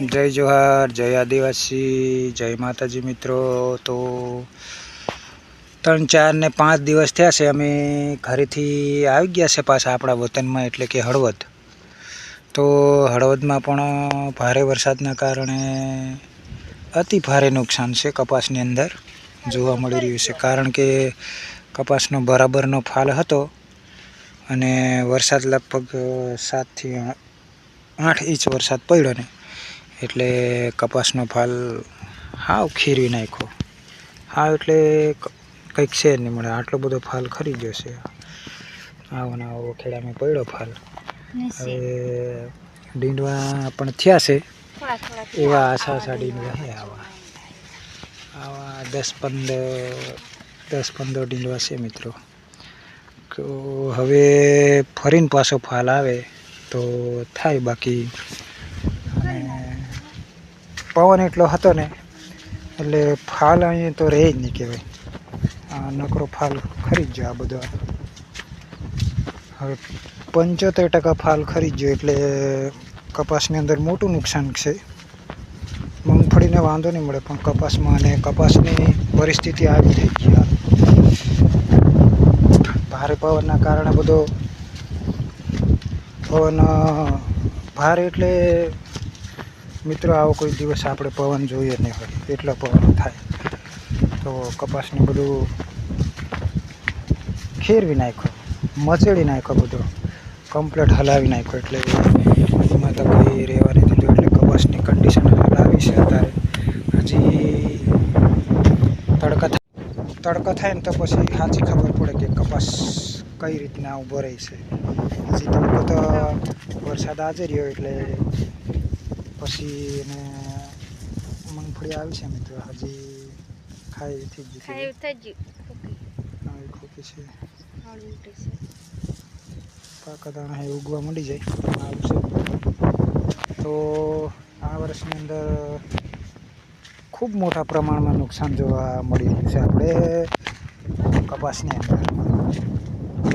જય જોહાર, જય આદિવાસી, જય માતાજી મિત્રો. તો ત્રણ, ચાર ને પાંચ દિવસ થયા છે અમે ઘરેથી આવી ગયા છે પાછા આપણા વતનમાં, એટલે કે હળવદ. તો હળવદમાં પણ ભારે વરસાદના કારણે અતિ ભારે નુકસાન છે કપાસની અંદર, જોવા મળી રહ્યું છે. કારણ કે કપાસનો બરાબરનો ફાલ હતો અને વરસાદ લગભગ સાતથી આઠ ઇંચ વરસાદ પડ્યો ને એટલે કપાસનો ફાલ હાવ ખીરવી નાખ્યો. હાવ એટલે કંઈક છે જ નહીં મળે. આટલો બધો ફાલ ખરી ગયો છે. આવો ને આવો ખેડામાં પડ્યો ફાલ. હવે ડીંડવા પણ થયા છે. એવા આશા આશા ડીંડવા છે. આવા. આવા દસ પંદર દસ પંદર ડીંડવા છે મિત્રો. તો હવે ફરીને પાછો ફાલ આવે. તો થાય બાકી. અને પવન એટલો હતો ને, એટલે ફાલ અહીંયા તો રહે જ નહીં કહેવાય. આ નકરો ફાલ ખરી જ આ બધો. હવે પંચોતેર ટકા ફાલ ખરી જ એટલે કપાસની અંદર મોટું નુકસાન છે. મગફળીને વાંધો નહીં મળે, પણ કપાસમાં અને કપાસની પરિસ્થિતિ આવી ગઈ હાલ. ભારે પવનના કારણે બધો પવન ભાર એટલે મિત્રો આવો કોઈ દિવસ આપણે પવન જોઈએ નહીં હોય, એટલો પવન થાય. તો કપાસને બધું ખેરવી નાખ્યો, મચેડી નાખ્યો બધું. કમ્પ્લેટ હલાવી નાખ્યો એટલે એમાં તો કંઈ રહેવાની દીધું એટલે કપાસની કન્ડિશન હલાવી છે અત્યારે. હજી તડકા થાય તડકો થાય ને તો પછી સાચી ખબર પડે કે કપાસ કઈ રીતના ઊભો રહે છે? હજી તડકો તો વરસાદ આજે રહ્યો એટલે પછી એને મગફળી આવી છે મિત્રો. હજી ખાઈ થઈ ગયું થઈ ગયું. ખોકી છે. પાકા દાણા એ ઉગવા મળી જાય. આવશે. તો આ વર્ષની અંદર ખૂબ મોટા પ્રમાણમાં નુકસાન જોવા મળી રહ્યું છે. આપણે કપાસની અંદર.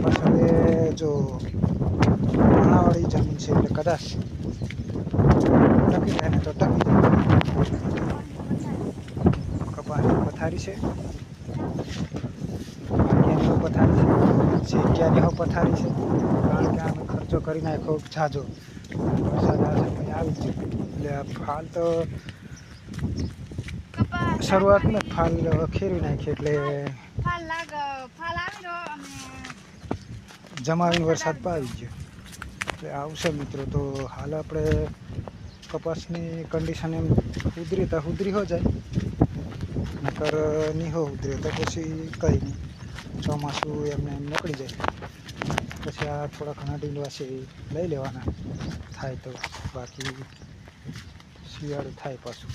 હવે જો માણાવાળી જમીન છે એટલે કદાચ ટકી જાય ને તો ટકી કપાસની પથારી છે. વાડિયાની હો પથારી છે. હો પથારી છે. કારણ કે આમે ખર્ચો કરી નાખ્યો જાજો વરસાદ આ સમય આવી જ એટલે ફાલ તો શરૂઆતમાં ફાલ ખેરવી નાખી એટલે ફાલ લાગ, ફાલ આવી રહ્યો અને જમાવીને વરસાદ પાવી ગયો. એટલે આવશે મિત્રો, તો હાલ આપણે કપાસની કન્ડિશન એમ ઉધરી તો ઉધરી હો જાય. નકર નહીં હો ઉધરે તો પછી કંઈ નહીં. ચોમાસું એમને એમ નીકળી જાય. પછી આ થોડા ઘણા ડીંડવા છે એ લઈ લેવાના. થાય તો બાકી શિયાળું થાય પાછું.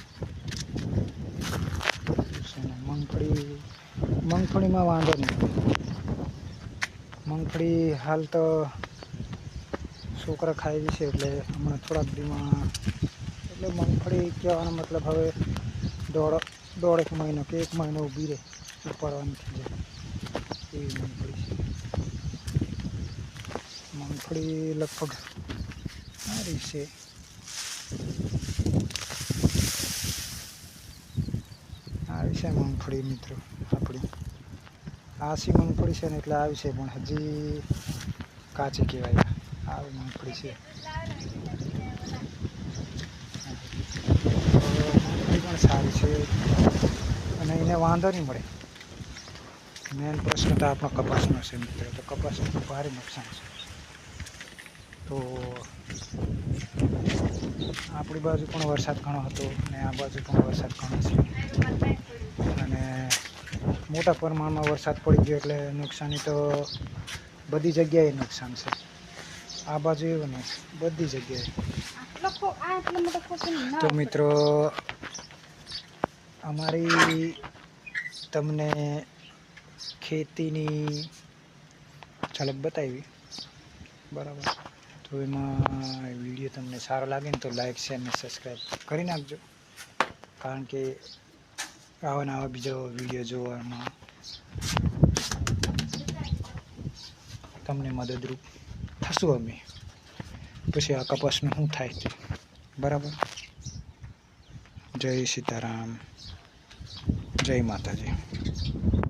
મગફળી, મગફળીમાં વાંધો નહીં. મગફળી હાલ તો છોકરા ખાઈ છે એટલે હમણાં થોડાક દીમાં એટલે મગફળી કહેવાનો મતલબ હવે દોઢ દોઢેક મહિનો કે એક મહિનો ઊભી રહે, ઉપાડવાની થઈ જાય. એવી મગફળી છે. મગફળી લગભગ સારી છે. આવી છે મગફળી મિત્રો, આપણી. આસી મગફળી છે ને એટલે આવી છે, પણ હજી કાચી કહેવાય. આવી મગફળી છે. મગફળી પણ સારી છે. અને એને વાંધો નહીં મળે. મેન પ્રશ્ન તો આપણો કપાસનો છે મિત્રો, તો કપાસનું ભારે નુકસાન છે. તો આપણી બાજુ પણ વરસાદ ઘણો હતો ને આ બાજુ પણ વરસાદ ઘણો છે. મોટા પ્રમાણમાં વરસાદ પડી ગયો એટલે નુકસાની તો બધી જગ્યાએ નુકસાન છે. આ બાજુ એવું નહીં બધી જગ્યાએ. તો મિત્રો અમારી તમને ખેતીની ઝલક બતાવી. બરાબર. તો એમાં વીડિયો તમને સારો લાગે ને તો લાઈક શેર ને સબસ્ક્રાઈબ કરી નાખજો. કારણ કે આવા ને આવા બીજો વીડિયો જોવામાં તમને મદદરૂપ થશું અમે. પછી આ કપાસનું શું થાય છે? બરાબર? જય સીતારામ. જય માતાજી.